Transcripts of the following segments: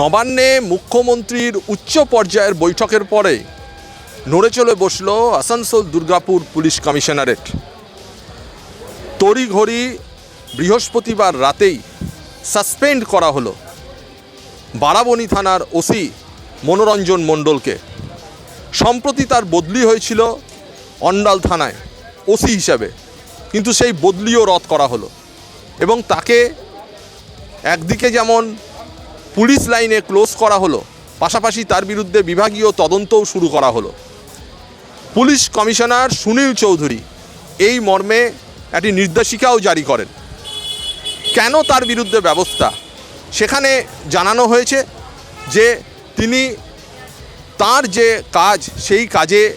নবান্নে মুখ্যমন্ত্রীর উচ্চ পর্যায়ের বৈঠকের পরে নড়ে চলে বসল আসানসোল দুর্গাপুর পুলিশ কমিশনারেট। তড়িঘড়ি বৃহস্পতিবার রাতেই সাসপেন্ড করা হলো বারাবণী থানার ওসি মনোরঞ্জন মণ্ডলকে। সম্প্রতি তার বদলি হয়েছিল অন্ডাল থানায় ওসি হিসাবে, কিন্তু সেই বদলিও রদ করা হলো এবং তাকে একদিকে যেমন পুলিশ লাইনে ক্লোজ করা হলো। পাশাপাশি তার বিরুদ্ধে বিভাগীয় তদন্তও শুরু করা হলো। পুলিশ কমিশনার সুনীল চৌধুরী এই মর্মে একটি নির্দেশিকাও জারি করেন। কেন তার বিরুদ্ধে ব্যবস্থা? সেখানে জানানো হয়েছে যে তিনি তার যে কাজ, সেই কাজে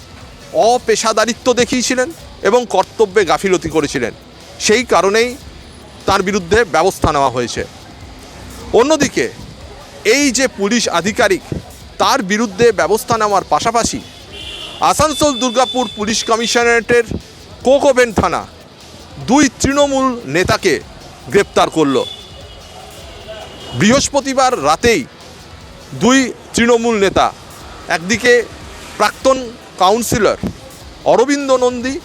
অপেশাদারিত্ব দেখিয়েছিলেন এবং কর্তব্যে গাফিলতি করেছিলেন। সেই কারণেই তার বিরুদ্ধে ব্যবস্থা নেওয়া হয়েছে। অন্যদিকে এই যে পুলিশ আধিকারিক, তার বিরুদ্ধে ব্যবস্থা নেওয়ার পাশাপাশি আসানসোল দুর্গাপুর পুলিশ কমিশনারেটের কোকোবেন থানা দুই তৃণমূল নেতাকে গ্রেপ্তার করল। বৃহস্পতিবার রাতেই দুই তৃণমূল নেতা, একদিকে প্রাক্তন কাউন্সিলর অরবিন্দ নন্দী,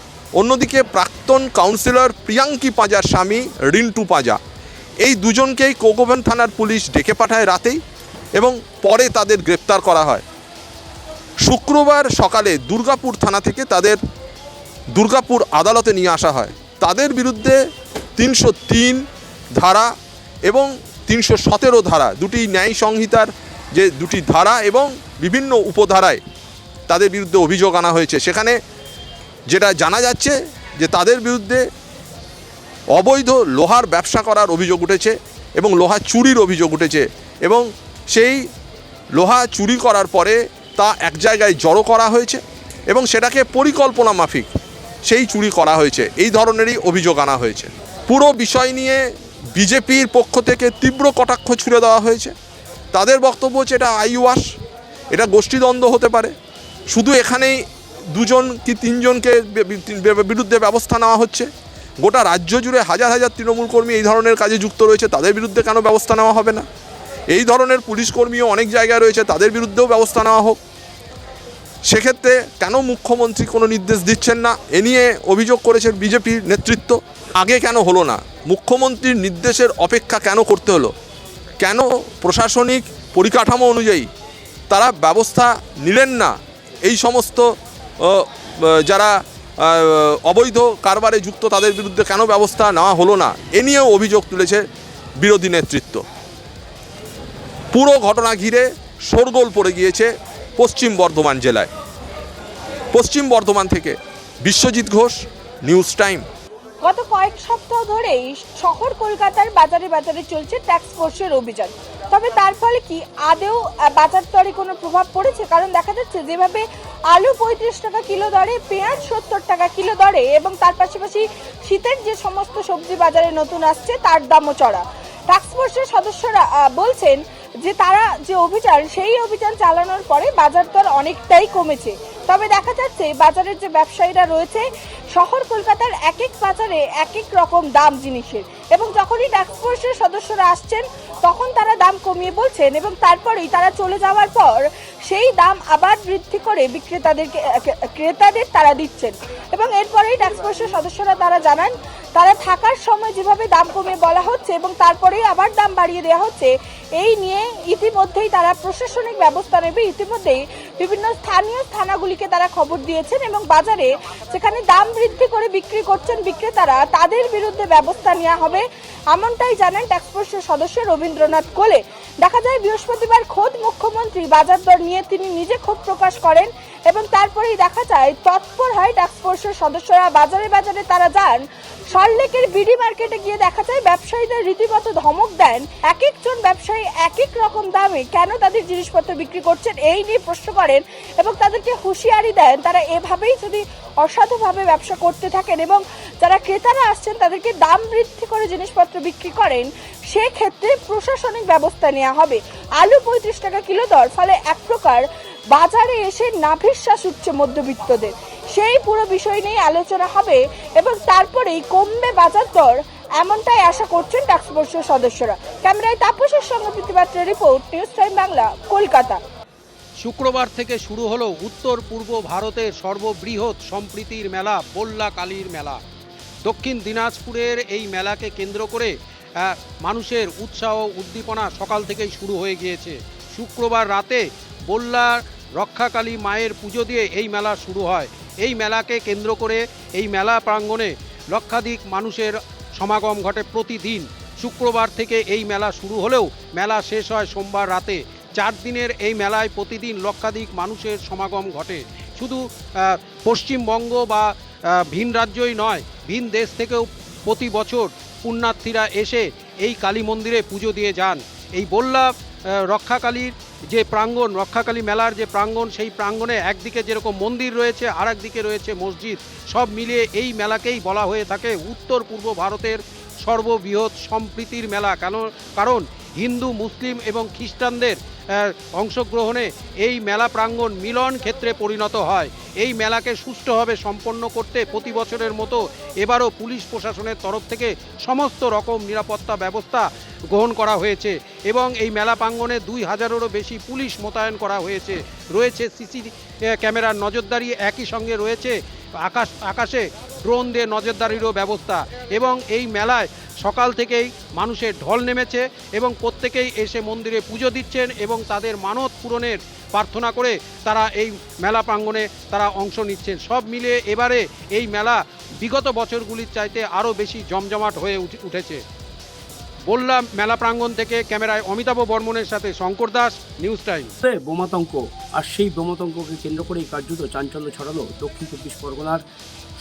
অন্যদিকে প্রাক্তন কাউন্সিলর প্রিয়াঙ্কি পাঁজার স্বামী রিন্টু পাঁজা। এই দুজনকেই কোকোভেন থানার পুলিশ ডেকে পাঠায় রাতেই। এবং পরে তাদের গ্রেপ্তার করা হয়। শুক্রবার সকালে দুর্গাপুর থানা থেকে তাদের দুর্গাপুর আদালতে নিয়ে আসা হয়। তাদের বিরুদ্ধে তিনশো তিন ধারা এবং তিনশো সতেরো ধারা, দুটি ন্যায় সংহিতার যে দুটি ধারা এবং বিভিন্ন উপধারায় তাদের বিরুদ্ধে অভিযোগ আনা হয়েছে। সেখানে যেটা জানা যাচ্ছে যে তাদের বিরুদ্ধে অবৈধ লোহার ব্যবসা করার অভিযোগ উঠেছে এবং লোহা চুরির অভিযোগ উঠেছে এবং সেই লোহা চুরি করার পরে তা এক জায়গায় জড়ো করা হয়েছে এবং সেটাকে পরিকল্পনা মাফিক সেই চুরি করা হয়েছে। এই ধরনেরই অভিযোগ আনা হয়েছে। পুরো বিষয় নিয়ে বিজেপির পক্ষ থেকে তীব্র কটাক্ষ ছুড়ে দেওয়া হয়েছে। তাদের বক্তব্য হচ্ছে এটা আইওয়াস, এটা গোষ্ঠীদ্বন্দ্ব হতে পারে। শুধু এখানেই দুজন কি তিনজনকে বিরুদ্ধে ব্যবস্থা নেওয়া হচ্ছে? গোটা রাজ্য জুড়ে হাজার হাজার তৃণমূল কর্মী এই ধরনের কাজে যুক্ত রয়েছে, তাদের বিরুদ্ধে কেন ব্যবস্থা নেওয়া হবে না? এই ধরনের পুলিশ কর্মীও অনেক জায়গায় রয়েছে, তাদের বিরুদ্ধেও ব্যবস্থা নেওয়া হোক। সেক্ষেত্রে কেন মুখ্যমন্ত্রী কোনো নির্দেশ দিচ্ছেন না? এ নিয়ে অভিযোগ করেছেন বিজেপির নেতৃত্ব। আগে কেন হলো না? মুখ্যমন্ত্রীর নির্দেশের অপেক্ষা কেন করতে হলো? কেন প্রশাসনিক পরিকাঠামো অনুযায়ী তারা ব্যবস্থা নিলেন না? এই সমস্ত যারা অবৈধ কারবারে যুক্ত তাদের বিরুদ্ধে কেন ব্যবস্থা নেওয়া হলো না? এ নিয়েও অভিযোগ তুলেছে বিরোধী নেতৃত্ব। পুরো ঘটনা ঘিরে শোরগোল পড়ে গিয়েছে পশ্চিম বর্ধমান জেলায়। পশ্চিম বর্ধমান থেকে বিশ্বজিৎ ঘোষ, নিউজ টাইম। গত কয়েক সপ্তাহ ধরেই শহর কলকাতার বাজারে বাজারে চলছে ট্যাক্স ফোর্সের অভিযান। তবে তার ফলে কি আদেও বাজার দরে কোনো প্রভাব পড়েছে? কারণ দেখা যাচ্ছে যেভাবে আলু পঁয়ত্রিশ টাকা কিলো দরে, পেঁয়াজ সত্তর টাকা কিলো দরে এবং তার পাশাপাশি শীতের যে সমস্ত সবজি বাজারে নতুন আসছে, তার দামও চড়া। টাস্ক ফোর্সের সদস্যরা বলছেন যে তারা যে অভিযান, সেই অভিযান চালানোর পরে বাজার দর অনেকটাই কমেছে। তবে দেখা যাচ্ছে, বাজারের যে ব্যবসায়ীরা রয়েছে, শহর কলকাতার এক এক বাজারে এক এক রকম দাম জিনিসের। এবং যখনই ফোর্সের সদস্যরা আসছেন, তখন তারা দাম কমিয়ে বলছেন এবং তারপরেই তারা চলে যাওয়ার পর সেই দাম আবার বৃদ্ধি করে বিক্রেতাদেরকে, ক্রেতাদের তারা দিচ্ছেন। এবং এরপরেই ফোর্সের সদস্যরা তারা জানান তারা থাকার সময় যেভাবে দাম কমে বলা হচ্ছে এবং তারপরেই আবার দাম বাড়িয়ে দেওয়া হচ্ছে, এই নিয়ে ইতিমধ্যেই তারা প্রশাসনিক ব্যবস্থা নেবে। ইতিমধ্যেই বিভিন্ন স্থানীয় থানাগুলিকে তারা খবর দিয়েছেন এবং বাজারে সেখানে দাম বৃদ্ধি করে বিক্রি করছেন বিক্রেতারা, তাদের বিরুদ্ধে ব্যবস্থা নেওয়া হবে, এমনটাই জানান ট্যাক্সফোর্সের সদস্য রবীন্দ্রনাথ কোলে। দেখা যায় বৃহস্পতিবার খোদ মুখ্যমন্ত্রী বাজার দর নিয়ে তিনি নিজে ক্ষোভ প্রকাশ করেন এবং তারপরেই দেখা যায় তৎপর হয় টাস্কফোর্সের সদস্যরা। বাজারে বাজারে তারা যান। সল্টলেকের বিডি মার্কেটে গিয়ে দেখা যায় ব্যবসায়ীদের রীতিমতো ধমক দেন। এক একজন ব্যবসায়ী এক এক রকম দামে কেন তাদের জিনিসপত্র বিক্রি করছেন এই নিয়ে প্রশ্ন করেন এবং তাদেরকে হুঁশিয়ারি দেন। তারা এভাবেই যদি অসাধুভাবে ব্যবসা করতে থাকেন এবং যারা ক্রেতারা আসছেন তাদেরকে দাম বৃদ্ধি করে জিনিসপত্র বিক্রি করেন, সেক্ষেত্রে প্রশাসনিক ব্যবস্থা নেওয়া হবে। আলু পঁয়ত্রিশ টাকা কিলো দর, ফলে এক প্রকার বাজারে এসে নাভিশ্বাস উঠছে মধ্যবিত্তদের। সেই পুরো বিষয় নিয়ে আলোচনা হবে এবং তারপরেই কমবে বাজার দর, এমনটাই আশা করছেন টাস্ক ফোর্সের সদস্যরা। ক্যামেরায় তাপসের সঙ্গে প্রতিবাদের report, news time Bangla, Kolkata. শুক্রবার থেকে শুরু হলো উত্তর পূর্ব ভারতের সর্ববৃহৎ সম্প্রীতির মেলা বল্লা কালীর মেলা। দক্ষিণ দিনাজপুরের এই মেলাকে কেন্দ্র করে মানুষের উৎসাহ উদ্দীপনা সকাল থেকেই শুরু হয়ে গিয়েছে। শুক্রবার রাতে বল্লা রক্ষাকালী মায়ের পুজো দিয়ে এই মেলা শুরু হয়। এই মেলাকে কেন্দ্র করে এই মেলা প্রাঙ্গণে লক্ষাধিক মানুষের সমাগম ঘটে প্রতিদিন। শুক্রবার থেকে এই মেলা শুরু হলেও মেলা শেষ হয় সোমবার রাতে। চার দিনের এই মেলায় প্রতিদিন লক্ষাধিক মানুষের সমাগম ঘটে। শুধু পশ্চিমবঙ্গ বা ভিন রাজ্যই নয়, ভিন দেশ থেকেও প্রতি বছর পুণ্যার্থীরা এসে এই কালী মন্দিরে পুজো দিয়ে যান। এই বল্লা রক্ষাকালীর যে প্রাঙ্গণ, রক্ষাকালী মেলার যে প্রাঙ্গণ, সেই প্রাঙ্গণে একদিকে যেরকম মন্দির রয়েছে আর একদিকে রয়েছে মসজিদ। সব মিলিয়ে এই মেলাকেই বলা হয়ে থাকে উত্তর পূর্ব ভারতের সর্ববৃহৎ সম্প্রীতির মেলা। কেন? কারণ হিন্দু, মুসলিম এবং খ্রিস্টানদের অংশগ্রহণে এই মেলা প্রাঙ্গণ মিলন ক্ষেত্রে পরিণত হয়। এই মেলাকে সুষ্ঠুভাবে সম্পন্ন করতে প্রতি বছরের মতো এবারও পুলিশ প্রশাসনের তরফ থেকে সমস্ত রকম নিরাপত্তা ব্যবস্থা গ্রহণ করা হয়েছে এবং এই মেলা প্রাঙ্গণে দুই হাজারেরও বেশি পুলিশ মোতায়েন করা হয়েছে। রয়েছে সিসি ক্যামেরার নজরদারি, একই সঙ্গে রয়েছে আকাশ, আকাশে ড্রোন দিয়ে নজরদারিরও ব্যবস্থা এবং এই মেলায় সকাল থেকেই মানুষের ঢল নেমেছে এবং প্রত্যেকেই এসে মন্দিরে পুজো দিচ্ছেন এবং তাদের মানত পূরণের প্রার্থনা করে তারা এই মেলা প্রাঙ্গণে তারা অংশ নিচ্ছেন। সব মিলিয়ে এবারে এই মেলা বিগত বছরগুলির চাইতে আরও বেশি জমজমাট হয়ে উঠে- উঠেছে। বললাম, মেলা প্রাঙ্গণ থেকে ক্যামেরায় অমিতাভ বর্মনের সাথে শঙ্কর দাস, নিউজ টাইম। বোমাতঙ্ক, আর সেই বোমাতঙ্ককে কেন্দ্র করেই কার্যত চাঞ্চল্য ছড়ালো দক্ষিণ চব্বিশ পরগনার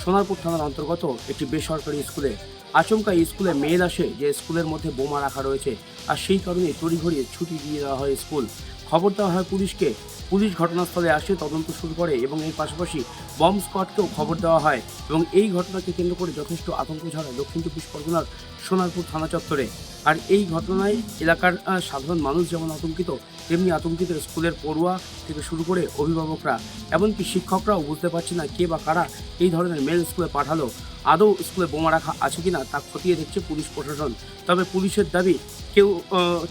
সোনারপুর থানার অন্তর্গত একটি বেসরকারি স্কুলে। আচমকা স্কুলে মেয়ের আসে যে স্কুলের মধ্যে বোমা রাখা রয়েছে। আর সেই কারণে তড়িঘড়ি ছুটি দিয়ে দেওয়া হয় স্কুল। খবর দেওয়া হয় পুলিশকে পুলিশ ঘটনাস্থলে আসে, তদন্ত শুরু করে এবং এর পাশাপাশি বম্ব স্কোয়াডকেও খবর দেওয়া হয় এবং এই ঘটনাকে কেন্দ্র করে যথেষ্ট আতঙ্ক ছড়ায় দক্ষিণ চব্বিশ পরগনার সোনারপুর থানা চত্বরে। আর এই ঘটনায় এলাকার সাধারণ মানুষ যেমন আতঙ্কিত, তেমনি আতঙ্কিত স্কুলের পড়ুয়া থেকে শুরু করে অভিভাবকরা, এমনকি শিক্ষকরাও বুঝতে পারছে না কে বা কারা এই ধরনের মেল স্কুলে পাঠালো। আদৌ স্কুলে বোমা রাখা আছে কিনা তা খতিয়ে দেখছে পুলিশ প্রশাসন। তবে পুলিশের দাবি কেউ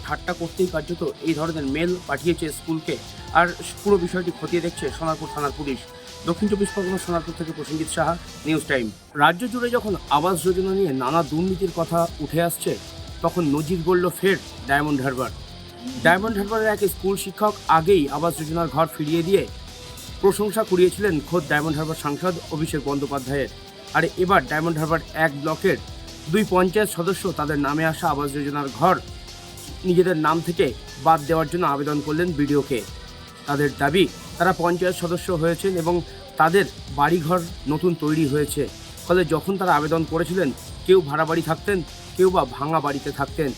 ঠাট্টা করতেই কার্যত এই ধরনের মেল পাঠিয়েছে স্কুলকে। আর পুরো বিষয়টি খতিয়ে দেখছে সোনারপুর থানার পুলিশ। দক্ষিণ চব্বিশ পরগনা সোনারপুর থেকে প্রসেনজিৎ সাহা নিউজ টাইম রাজ্য জুড়ে যখন আবাস যোজনা নিয়ে নানা দুর্নীতির কথা উঠে আসছে, তখন নজির বলল ফের ডায়মন্ড হারবার। ডায়মন্ড হারবারের এক স্কুল শিক্ষক আগেই আবাস যোজনার ঘর ফিরিয়ে দিয়ে প্রশংসা কুড়িয়েছিলেন খোদ ডায়মন্ড হারবার সাংসদ অভিষেক বন্দ্যোপাধ্যায়ের। আর এবার ডায়মন্ড হারবার এক ব্লকের দুই পঞ্চায়েত সদস্য তাদের নামে আসা আবাস যোজনার ঘর নিজেদের নাম থেকে বাদ দেওয়ার জন্য আবেদন করলেন বিডিওকে। তাদের দাবি, তারা পঞ্চায়েত সদস্য হয়েছেন এবং তাদের বাড়িঘর নতুন তৈরি হয়েছে। ফলে যখন তারা আবেদন করেছিলেন, কেউ ভাড়া বাড়ি থাকতেন, কেউ বা ভাঙা বাড়িতে থাকতেন।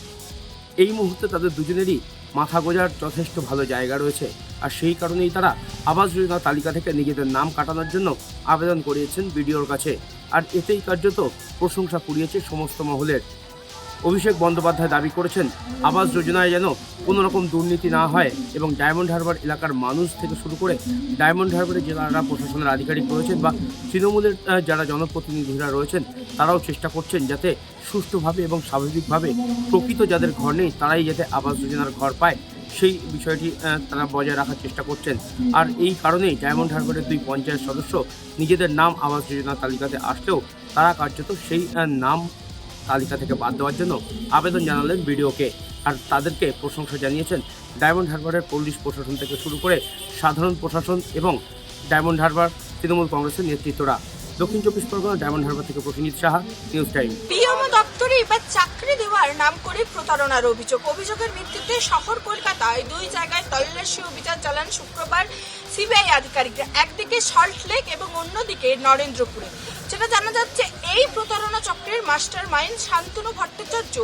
এই মুহূর্তে তাদের দুজনেরই মাথা গোজার যথেষ্ট ভালো জায়গা রয়েছে। আর সেই কারণেই তারা আবাস যোজনা তালিকা থেকে নিজেদের নাম কাটানোর জন্য আবেদন করিয়েছেন বিডিওর কাছে। আর এতেই কার্যত প্রশংসা কুড়িয়েছে সমস্ত মহলের। অভিষেক বন্দ্যোপাধ্যায় দাবি করেছেন, আবাস যোজনায় যেন কোনো রকম দুর্নীতি না হয় এবং ডায়মন্ড হারবার এলাকার মানুষ থেকে শুরু করে ডায়মন্ড হারবারে যারা প্রশাসনের আধিকারিক রয়েছেন বা তৃণমূলের যারা জনপ্রতিনিধিরা রয়েছেন, তারাও চেষ্টা করছেন যাতে সুষ্ঠুভাবে এবং স্বাভাবিকভাবে প্রকৃত যাদের ঘর নেই, তারাই যাতে আবাস যোজনার ঘর পায়। সেই বিষয়টি তারা বজায় রাখার চেষ্টা করছেন। আর এই কারণেই ডায়মন্ড হারবারের দুই পঞ্চায়েত সদস্য নিজেদের নাম আবাস যোজনা তালিকাতে আসলেও তারা কার্যত সেই নাম তালিকা থেকে বাদ দেওয়ার জন্য আবেদন জানালেন বিডিওকে। আর তাদেরকে প্রশংসা জানিয়েছেন ডায়মন্ড হারবারের পুলিশ প্রশাসন থেকে শুরু করে সাধারণ প্রশাসন এবং ডায়মন্ড হারবার, তৃণমূল কংগ্রেসের নেতৃত্বরা। দক্ষিণ চব্বিশ পরগনা, ডায়মন্ড হারবার থেকে প্রতিনিধি সাহা, নিউজ টাইম। পিএমও দপ্তরে এবার চাকরি দেওয়ার নাম করে প্রতারণার অভিযোগ। অভিযোগের ভিত্তিতে শহর কলকাতায় দুই জায়গায় তল্লাশি অভিযান চালান শুক্রবার সিবিআই আধিকারিকরা, একদিকে সল্টলেক এবং অন্যদিকে নরেন্দ্রপুরে। যেটা জানা যাচ্ছে, এই প্রতারণা চক্রের মাস্টার মাইন্ড শান্তনু ভট্টাচার্য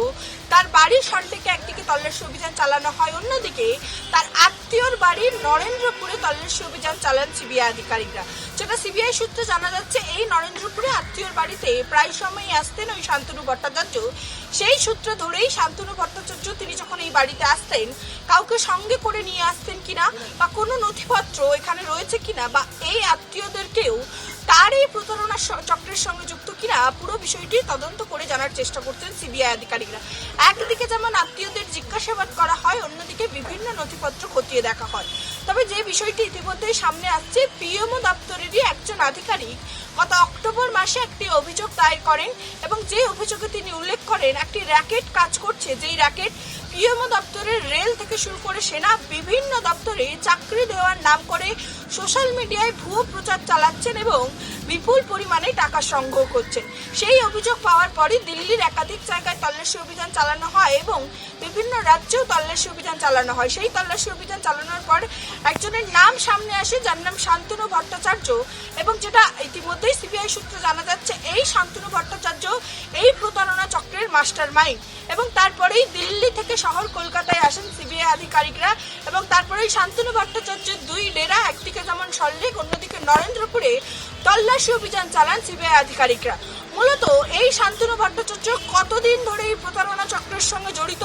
তার বাড়ির সল্টলেকে একদিকে তল্লাশি অভিযান চালানো হয়, অন্যদিকে তার আত্মীয়র বাড়ির নরেন্দ্রপুরে তল্লাশি অভিযান চালান সিবিআই আধিকারিকরা। যেটা সিবিআই সূত্রে জানা যাচ্ছে, এই নরেন্দ্রপুরে আত্মীয়র বাড়িতে প্রায় সময়ই আসতেন ওই শান্তনু ভট্টাচার্য। সেই সূত্র ধরেই শান্তনু ভট্টাচার্য তিনি যখন এই বাড়িতে আসতেন, কাউকে সঙ্গে করে নিয়ে আসতেন কিনা বা কোনো নথিপত্র এখানে রয়েছে কিনা বা এই আত্মীয়দেরকেও তার এই প্রতারণা চক্রের সঙ্গে যুক্ত কিনা পুরো বিষয়টি তদন্ত করে জানার চেষ্টা করছেন সিবিআই আধিকারিকরা। একদিকে যেমন আত্মীয়দের জিজ্ঞাসাবাদ করা হয়, অন্যদিকে বিভিন্ন নথিপত্র খতিয়ে দেখা হয়। তবে যে বিষয়টি ইতিমধ্যেই সামনে আসছে, পিএমও দপ্তরেরই একজন আধিকারিক গত অক্টোবর মাসে একটি অভিযোগ দায়ের করেন এবং যে অভিযোগে তিনি উল্লেখ করেন, একটি র্যাকেট কাজ করছে। যেই র্যাকেট পিএমও দপ্তরের রেল থেকে শুরু করে সেনা বিভিন্ন দপ্তরে চাকরি দেওয়ার নাম করে সোশ্যাল মিডিয়ায় ভুয়ো প্রচার চালাচ্ছেন এবং বিপুল পরিমাণে টাকা সংগ্রহ করছেন। সেই অভিযোগ পাওয়ার পরই দিল্লির একাধিক জায়গায় তল্লাশি অভিযান চালানো হয় এবং বিভিন্ন রাজ্যেও তল্লাশি অভিযান চালানো হয়। সেই তল্লাশি অভিযান চালানোর পর একজনের নাম সামনে আসে, যার নাম শান্তনু ভট্টাচার্য এবং যেটা ইতিমধ্যেই সিবিআই সূত্রে জানা যাচ্ছে, এই শান্তনু ভট্টাচার্য এই প্রতারণা চক্রের মাস্টার মাইন্ড এবং তারপরেই দিল্লি থেকে শহর কলকাতায় আসেন সিবিআই আধিকারিকরা এবং তারপরেই শান্তনু ভট্টাচার্যের দুই ডেরা, একদিকে যেমন সল্লেক, অন্যদিকে নরেন্দ্রপুরে তল্লাশি অভিযান চালান সিবিআই আধিকারিকরা। মূলত এই শান্তনু ভট্টাচার্য কতদিন ধরে এই প্রতারণা চক্রের সঙ্গে জড়িত,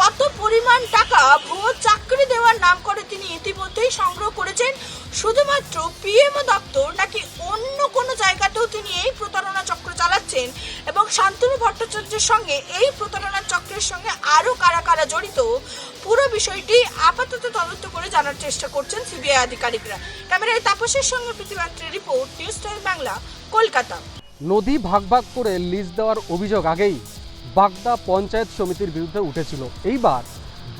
কত পরিমাণ টাকা ভুয়ো চাকরি দেওয়ার নাম করে তিনি ইতিমধ্যেই সংগ্রহ করেছেন, শুধুমাত্র পিএমও দপ্তর নাকি অন্য কোনো জায়গাতেও তিনি এই প্রতারণা চক্র চালাচ্ছেন এবং শান্তনু ভট্টাচার্যের সঙ্গে এই প্রতারণা চক্রের সঙ্গে আরও কারা কারা জড়িত, পুরো বিষয়টি আপাতত তদন্ত করে জানার চেষ্টা করছেন সিবিআই আধিকারিকরা। ক্যামেরায় তাপসের সঙ্গে পৃথিবান্ত্রের report, news time Bangla, Kolkata. নদী ভাগ ভাগ করে লিজ দেওয়ার অভিযোগ আগেই বাগদা পঞ্চায়েত সমিতির বিরুদ্ধে উঠেছিল। এইবার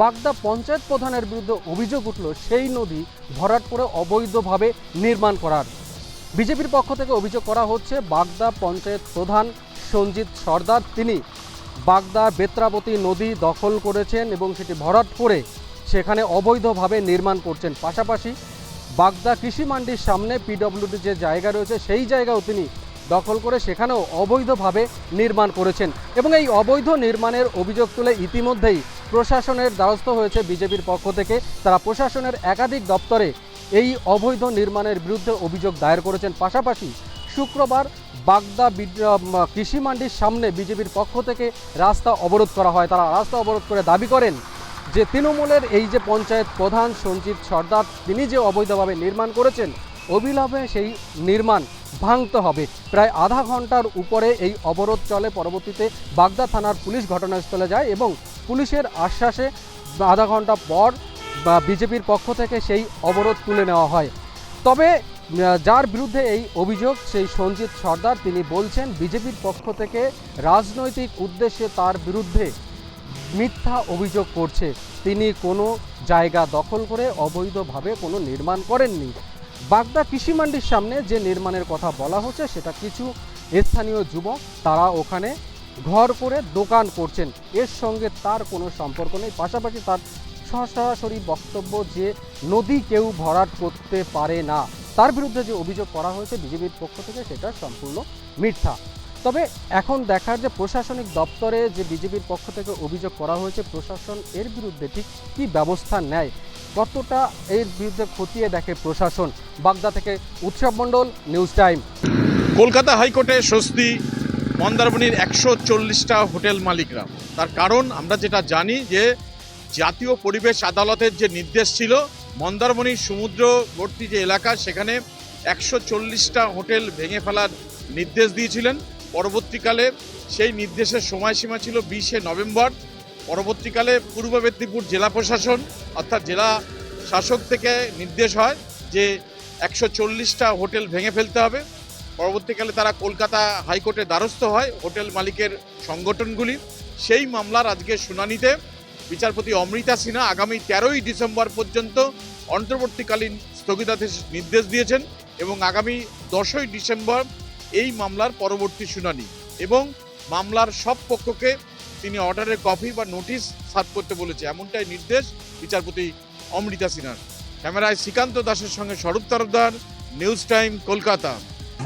বাগদা পঞ্চায়েত প্রধানের বিরুদ্ধে অভিযোগ উঠল সেই নদী ভরাট করে অবৈধভাবে নির্মাণ করার। বিজেপির পক্ষ থেকে অভিযোগ করা হচ্ছে বাগদা পঞ্চায়েত প্রধান সঞ্জিত সর্দার। তিনি বাগদা বেত্রাবতী নদী দখল করেছেন এবং সেটি ভরাট করে সেখানে অবৈধভাবে নির্মাণ করছেন। পাশাপাশি বাগদা কৃষি মান্ডির সামনে পিডব্লিউডি যে জায়গা রয়েছে, সেই জায়গাও তিনি দখল করে সেখানেও অবৈধভাবে নির্মাণ করেছেন এবং এই অবৈধ নির্মাণের অভিযোগ তুলে ইতিমধ্যেই প্রশাসনের দ্বারস্থ হয়েছে বিজেপির পক্ষ থেকে। তারা প্রশাসনের একাধিক দপ্তরে এই অবৈধ নির্মাণের বিরুদ্ধে অভিযোগ দায়ের করেছেন। পাশাপাশি শুক্রবার বাগদা কৃষি মান্ডির সামনে বিজেপির পক্ষ থেকে রাস্তা অবরোধ করা হয়। তারা রাস্তা অবরোধ করে দাবি করেন যে তৃণমূলের এই যে পঞ্চায়েত প্রধান সঞ্জিত সর্দার, তিনি যে অবৈধভাবে নির্মাণ করেছেন, অবিলম্বে সেই নির্মাণ ভাঙতে হবে। প্রায় আধা ঘণ্টার উপরে এই অবরোধ চলে। পরবর্তীতে বাগদা থানার পুলিশ ঘটনাস্থলে যায় এবং পুলিশের আশ্বাসে আধা ঘণ্টা পর বা বিজেপির পক্ষ থেকে সেই অবরোধ তুলে নেওয়া হয়। তবে যার বিরুদ্ধে এই অভিযোগ, সেই সঞ্জিত সর্দার, তিনি বলছেন বিজেপির পক্ষ থেকে রাজনৈতিক উদ্দেশ্যে তার বিরুদ্ধে মিথ্যা অভিযোগ করছে। তিনি কোনো জায়গা দখল করে অবৈধভাবে কোনো নির্মাণ করেননি। বাগদা কৃষি মান্ডির সামনে যে নির্মাণের কথা বলা হচ্ছে, সেটা কিছু স্থানীয় যুবক, তারা ওখানে ঘর করে দোকান করছেন। এর সঙ্গে তার কোনো সম্পর্ক নেই। পাশাপাশি তার সরাসরি বক্তব্য যে, নদী কেউ ভরাট করতে পারে না। তার বিরুদ্ধে যে অভিযোগ করা হয়েছে বিজেপির পক্ষ থেকে, সেটা সম্পূর্ণ মিথ্যা। তবে এখন দেখার যে প্রশাসনিক দপ্তরে যে বিজেপির পক্ষ থেকে অভিযোগ করা হয়েছে, প্রশাসন এর বিরুদ্ধে ঠিক কী ব্যবস্থা নেয়? কতটা এর বিরুদ্ধে খতিয়ে দেখে প্রশাসন? বাগদা থেকে উৎসব মণ্ডল, নিউজ টাইম। কলকাতা হাইকোর্টে স্বস্তি, মন্দারমণির একশো চল্লিশটা হোটেল মালিকরা। তার কারণ আমরা যেটা জানি যে, জাতীয় পরিবেশ আদালতের যে নির্দেশ ছিল মন্দারমণির সমুদ্রবর্তী যে এলাকা, সেখানে একশো চল্লিশটা হোটেল ভেঙে ফেলার নির্দেশ দিয়েছিলেন। পরবর্তীকালে সেই নির্দেশের সময়সীমা ছিল বিশে নভেম্বর। পরবর্তীকালে পূর্ব মেদিনীপুর জেলা প্রশাসন অর্থাৎ জেলা শাসক থেকে নির্দেশ হয় যে একশো চল্লিশটা হোটেল ভেঙে ফেলতে হবে। পরবর্তীকালে তারা কলকাতা হাইকোর্টে দ্বারস্থ হয় হোটেল মালিকের সংগঠনগুলি। সেই মামলার আজকে শুনানিতে বিচারপতি অমৃতা সিনহা আগামী তেরোই ডিসেম্বর পর্যন্ত অন্তর্বর্তীকালীন স্থগিতাদেশ নির্দেশ দিয়েছেন এবং আগামী দশই ডিসেম্বর এই মামলার পরবর্তী শুনানি এবং মামলার সব পক্ষকে তিনি অর্ডারের কপি বা নোটিশ সার্ভ করতে বলেছে। এমনটাই নির্দেশ বিচারপতি অমৃতা সিনহার। ক্যামেরায় শ্রীকান্ত দাসের সঙ্গে স্বরূপ তরফদার নিউজ টাইম কলকাতা।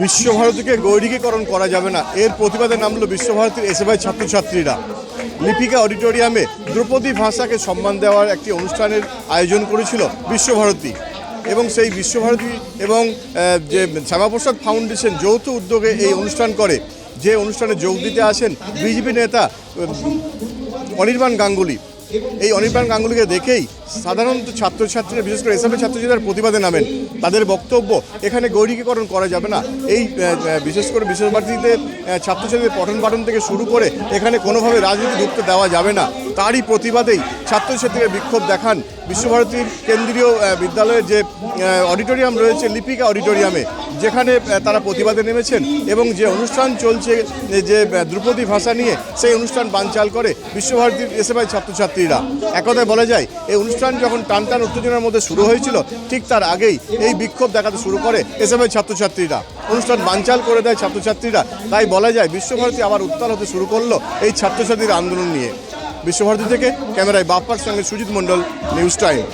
বিশ্বভারতীকে গৈরিকীকরণ করা যাবে না। এর প্রতিবাদে নামলো বিশ্বভারতীর এসএফআই ছাত্রছাত্রীরা। লিপিকা অডিটোরিয়ামে দ্রৌপদী ভাষাকে সম্মান দেওয়ার একটি অনুষ্ঠানের আয়োজন করেছিল বিশ্বভারতী। এবং সেই বিশ্বভারতী এবং যে শ্যামাপ্রসাদ ফাউন্ডেশন যৌথ উদ্যোগে এই অনুষ্ঠান করে। যে অনুষ্ঠানে যোগ দিতে আসেন বিজেপি নেতা অনির্বাণ গাঙ্গুলি। এই অনির্বাণ গাঙ্গুলিকে দেখেই সাধারণত ছাত্রছাত্রীরা বিশেষ করে এসএফের ছাত্রছাত্রীরা প্রতিবাদে নামেন। তাদের বক্তব্য এখানে গৈরিকীকরণ করা যাবে না। এই বিশেষ করে বিশ্বভারতীতে আহ, ছাত্রছাত্রীদের পঠন পাঠন থেকে শুরু করে এখানে কোনোভাবে রাজনীতি ঢুকতে দেওয়া যাবে না। তারই প্রতিবাদেই ছাত্রছাত্রীরা বিক্ষোভ দেখান। বিশ্বভারতীর কেন্দ্রীয় বিদ্যালয়ের যে অডিটোরিয়াম রয়েছে লিপিকা অডিটোরিয়ামে যেখানে তারা প্রতিবাদে নেমেছেন এবং যে অনুষ্ঠান চলছে যে আহ, ধ্রুপদী ভাষা নিয়ে সেই অনুষ্ঠান বানচাল করে বিশ্বভারতীর এসএফআই ছাত্রছাত্রীরা। একথায় বলা যায় এই অনুষ্ঠান যখন টান টান উত্তেজনার মধ্যে শুরু হয়েছিল, ঠিক তার আগেই এই বিক্ষোভ দেখাতে শুরু করে এসএমএ ছাত্রছাত্রীরা। অনুষ্ঠান বানচাল করে দেয় ছাত্রছাত্রীরা। তাই বলা যায়, বিশ্বভারতী আবার উত্তাল হতে শুরু করল এই ছাত্রছাত্রীর আন্দোলন নিয়ে। বিশ্বভারতী থেকে ক্যামেরায় বাপ্পার সঙ্গে সুজিত মণ্ডল, নিউজ টাইম।